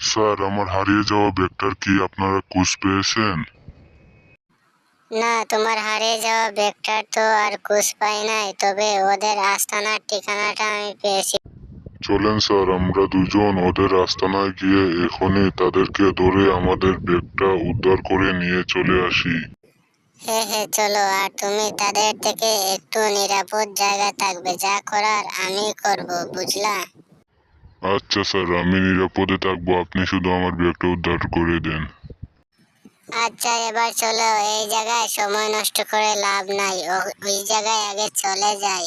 Sir আমার হারিয়ে যাওয়া ব্যাগটার কি আপনারা খোঁজ পেয়েছেন? না তোমার হারিয়ে যাওয়া ব্যাগটার তো আর কুছ পাই নাই তবে ওদের আস্তানার ঠিকানাটা আমি পেয়েছি। চলেন স্যার আমরা দুজন ওদের আস্তানায় গিয়ে এখনই তাদেরকে ধরে আমাদের ব্যাগটা উদ্ধার করে নিয়ে চলে আসি। হে হ্যাঁ চলো আর তুমি তাদের থেকে একটু নিরাপদ জায়গা থাকবে যা করার আমি করব বুঝলা? আচ্ছা স্যার আমি নিরাপদে থাকব আপনি শুধু আমার ব্যাগটা উদ্ধার করে দেন। আচ্ছা এবার চলো এই জায়গায় সময় নষ্ট করে লাভ নাই ওই জায়গায় আগে চলে যাই।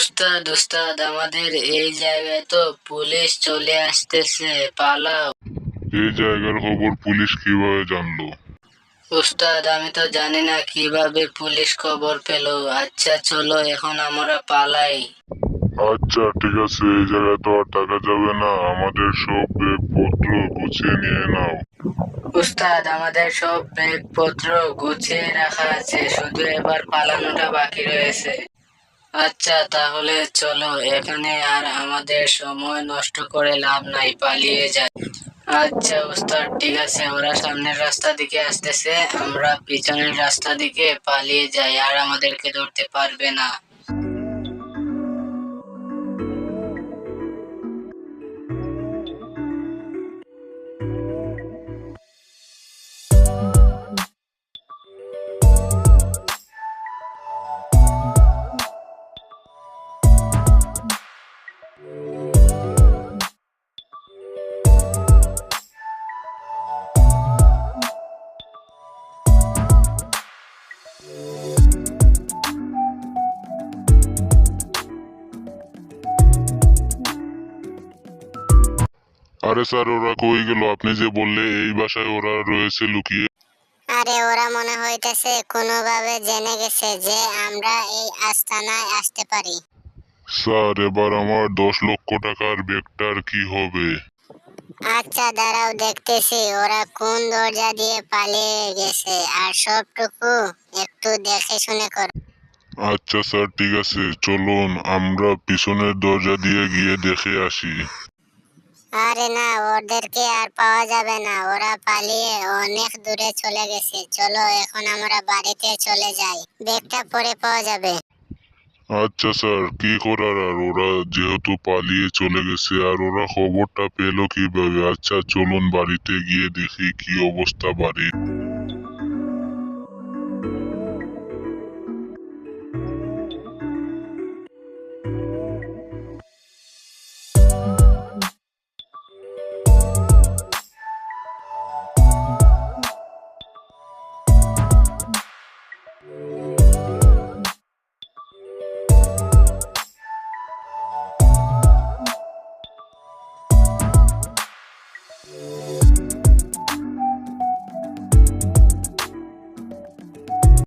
উস্তাদ উস্তাদ আমাদের এই জায়গায় তো পুলিশ চলে আসতেছে পালাও। এই জায়গার খবর পুলিশ কীভাবে জানলো? উস্তাদ আমি তো জানি না কীভাবে পুলিশ খবর পেল। আচ্ছা চলো এখন আমরা পালাই। আচ্ছা ঠিক আছে এই জায়গায় তো আর টাকা যাবে না। আমাদের সব ব্যাগপত্র গুছিয়ে নিয়ে নাও। উস্তাদ আমাদের সব ব্যাগপত্র গুছিয়ে রাখা আছে। শুধু এবার পালানোটা বাকি রয়েছে। আচ্ছা তাহলে চলো, এখানে আর আমাদের সময় নষ্ট করে লাভ নাই, পালিয়ে যাই। আচ্ছা ওস্তাদ, ঠিক আছে, ওরা সামনের রাস্তা দিকে আসতেছে, আমরা পিছনের রাস্তা দিকে পালিয়ে যাই, আর আমাদেরকে ধরতে পারবে না। আরে স্যার ওরা কই গেল? আপনি যে বললে এই বাসায় ওরা রয়েছে লুকিয়ে। আরে ওরা মনে হইতেছে কোনোভাবে জেনে গেছে যে আমরা এই আস্তানায় আসতে পারি। স্যার এবার আমার দশ লক্ষ টাকার ব্যাগটার কি হবে? আচ্ছা দাঁড়াও দেখতেছি। ওরা কোন দরজা দিয়ে পালিয়ে গেছে? আর সবটুকু একটু দেখে শুনে করো। আচ্ছা স্যার ঠিক আছে। চলুন আমরা পিছনের দরজা দিয়ে গিয়ে দেখে আসি। আরে না, ওদেরকে আর পাওয়া যাবে না। ওরা পালিয়ে অনেক দূরে চলে গেছে। চলো, এখন আমরা বাড়িতে চলে যাই। ব্যাগটা পরে পাওয়া যাবে। আচ্ছা স্যার, কি করার আর? ওরা যেহেতু পালিয়ে চলে গেছে, আর ওরা খবরটা পেল কীভাবে? আচ্ছা চলুন বাড়িতে গিয়ে দেখি কি অবস্থা বাড়ির।